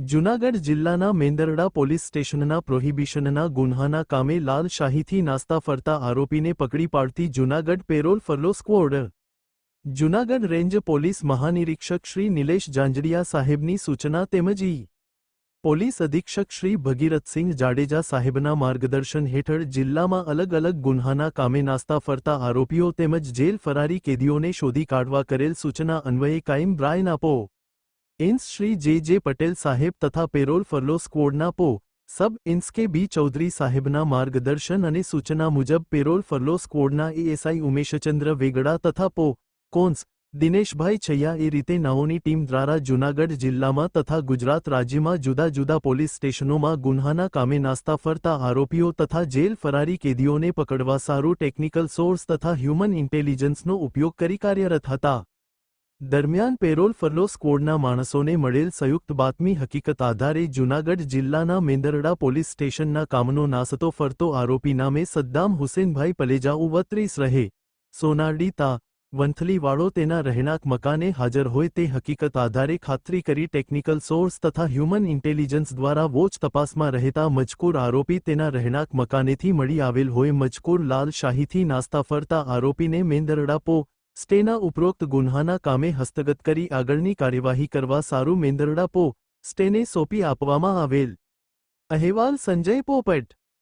જૂનાગઢ જિલ્લાના મેંદરડા પોલીસ સ્ટેશનના પ્રોહિબિશનના ગુન્હાના કામે લાલ શાહીથી નાસ્તા ફરતા આરોપીને પકડી પાડતી Junagadh parole furlough squad. Junagadh range police મહાનિરીક્ષક Shri Nilesh Janjadiya સાહેબની સૂચના તેમજ ઈ. પોલીસ અધિક્ષક શ્રી ભગીરથસિંહ જાડેજા સાહેબના માર્ગદર્શન હેઠળ જિલ્લામાં અલગ અલગ ગુન્હાના કામે નાસ્તા ફરતા આરોપીઓ તેમજ જેલ ફરારી કેદીઓને શોધી કાઢવા કરેલ સૂચના અન્વયે કાયમ બ્રાયન આપો ઇન્સ શ્રી જે જે પટેલ સાહેબ તથા પેરોલ ફરલો સ્ક્વોડના પો, સબ ઇન્સ કે બી ચૌધરી સાહેબના માર્ગદર્શન અને સૂચના મુજબ પેરોલ ફરલો સ્કોડના એએસઆઈ ઉમેશચંદ્ર વેગડા તથા પો, કોન્સ, દિનેશભાઈ છૈયા એ રીતે નાઓની ટીમ દ્વારા જૂનાગઢ જિલ્લામાં તથા ગુજરાત રાજ્યમાં જુદા જુદા પોલીસ સ્ટેશનોમાં ગુન્હાના કામે નાસ્તા ફરતા આરોપીઓ તથા જેલ ફરારી કેદીઓને પકડવા સારું ટેકનિકલ સોર્સ તથા હ્યુમન ઇન્ટેલિજન્સનો ઉપયોગ કરી કાર્યરત હતા. દરમિયાન પેરોલ ફરલો સ્કોડના માણસોને મળેલ સંયુક્ત બાતમી હકીકત આધારે જૂનાગઢ જિલ્લાના મેંદરડા પોલીસ સ્ટેશનના કામનો નાસતો ફરતો આરોપી નામે સદ્દામ હુસેનભાઈ પલેજા ઉવત્રીસ રહે. સોનારડી તા, વંથલીવાળો તેના રહેણાંક મકાને હાજર હોય તે હકીકત આધારે ખાતરી કરી ટેકનિકલ સોર્સ તથા હ્યુમન ઇન્ટેલિજન્સ દ્વારા વોચ તપાસમાં રહેતા મજકૂર આરોપી તેના રહેણાંક મકાનેથી મળી આવેલ હોય મજકૂર લાલ શાહીથી નાસ્તા ફરતા આરોપીને મેંદરડા પો સ્ટેના ઉપરોક્ત ગુન્હાના કામે હસ્તગત કરી આગળની કાર્યવાહી કરવા સારું મેંદરડા પો, સ્ટેને સોંપી આપવામાં આવેલ. અહેવાલ સંજય પોપટ.